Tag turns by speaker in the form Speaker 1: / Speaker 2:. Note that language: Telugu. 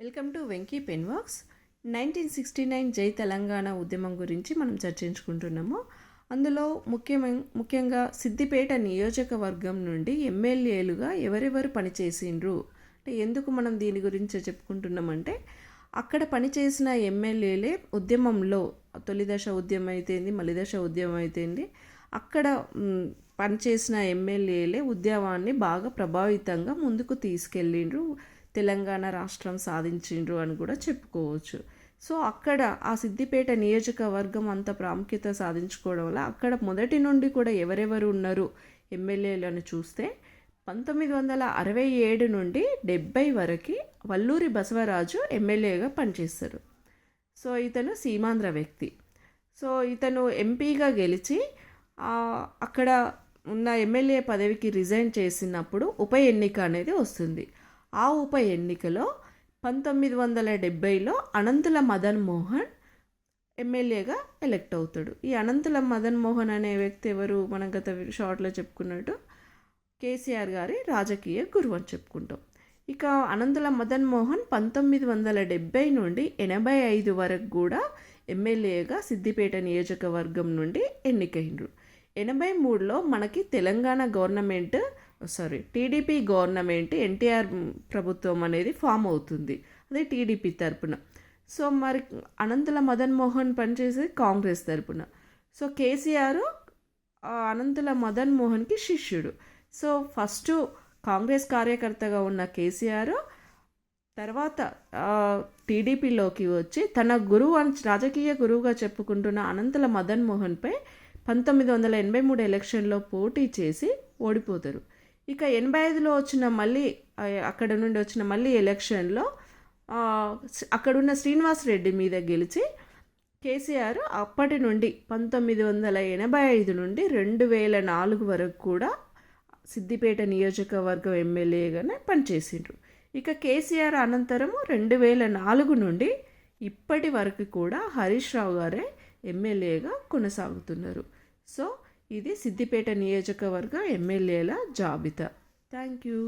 Speaker 1: Welcome to Venky pen works. Nineteen sixty nine జై తెలంగాణ ఉద్యమం గురించి మనం చర్చించుకుంటున్నాము. అందులో ముఖ్యమైన ముఖ్యంగా సిద్దిపేట నియోజకవర్గం నుండి ఎమ్మెల్యేలుగా ఎవరెవరు పనిచేసిండ్రు? అంటే ఎందుకు మనం దీని గురించి చెప్పుకుంటున్నామంటే అక్కడ పనిచేసిన ఎమ్మెల్యేలే ఉద్యమంలో తొలి దశ ఉద్యమం అయితేంది మలిదశ ఉద్యమం అయితేంది అక్కడ పనిచేసిన ఎమ్మెల్యేలే ఉద్యమాన్ని బాగా ప్రభావితంగా ముందుకు తీసుకెళ్ళిండ్రు. తెలంగాణ రాష్ట్రం సాధించిండ్రు అని కూడా చెప్పుకోవచ్చు. సో అక్కడ ఆ సిద్దిపేట నియోజకవర్గం అంత ప్రాముఖ్యత సాధించుకోవడం వల్ల అక్కడ మొదటి నుండి కూడా ఎవరెవరు ఉన్నారు ఎమ్మెల్యేలను చూస్తే పంతొమ్మిది వందల అరవై ఏడు నుండి డెబ్బై వరకు వల్లూరి బసవరాజు ఎమ్మెల్యేగా పనిచేస్తారు సో ఇతను సీమాంధ్ర వ్యక్తి. సో ఇతను ఎంపీగా గెలిచి అక్కడ ఉన్న ఎమ్మెల్యే పదవికి రిజైన్ చేసినప్పుడు ఉప ఎన్నిక అనేది వస్తుంది. ఆ ఉప ఎన్నికలో పంతొమ్మిది వందల డెబ్బైలో అనంతుల మదన్ మోహన్ ఎమ్మెల్యేగా ఎలక్ట్ అవుతాడు. ఈ అనంతుల మదన్ మోహన్ అనే వ్యక్తి ఎవరు? మనం గత షార్ట్లో చెప్పుకున్నట్టు కేసీఆర్ గారి రాజకీయ గురువు అని చెప్పుకుంటాం. ఇక అనంతుల మదన్ మోహన్ పంతొమ్మిది వందల డెబ్బై నుండి ఎనభై ఐదు వరకు కూడా ఎమ్మెల్యేగా సిద్దిపేట నియోజకవర్గం నుండి ఎన్నికైనరు ఎనభై మూడులో మనకి Telangana government sorry TDP government NTR ప్రభుత్వం అనేది ఫామ్ అవుతుంది. అదే టీడీపీ తరపున. సో మరి అనంతుల మదన్ మోహన్ పనిచేసేది కాంగ్రెస్ తరపున. సో కేసీఆర్ అనంతుల మదన్ మోహన్కి శిష్యుడు. సో ఫస్ట్ కాంగ్రెస్ కార్యకర్తగా ఉన్న కేసీఆర్ తర్వాత టీడీపీలోకి వచ్చి తన గురువు అని రాజకీయ గురువుగా చెప్పుకుంటున్న అనంతుల మదన్ మోహన్పై పంతొమ్మిది వందల ఎనభై మూడు ఎలక్షన్లో పోటీ చేసి ఓడిపోతారు. ఇక ఎనభై ఐదులో వచ్చిన మళ్ళీ అక్కడ నుండి వచ్చిన మళ్ళీ ఎలక్షన్లో అక్కడున్న శ్రీనివాస్ రెడ్డి మీద గెలిచి కేసీఆర్ అప్పటి నుండి పంతొమ్మిది వందల ఎనభై ఐదు నుండి రెండు వేల నాలుగు వరకు కూడా సిద్దిపేట నియోజకవర్గం ఎమ్మెల్యేగానే పనిచేసిండ్రు. ఇక కేసీఆర్ అనంతరము రెండు వేల నాలుగు నుండి ఇప్పటి వరకు కూడా హరీష్ రావు గారే ఎమ్మెల్యేగా కొనసాగుతున్నారు. సో ఇది సిద్దిపేట నియోజకవర్గ ఎమ్మెల్యేల జాబితా. Thank you.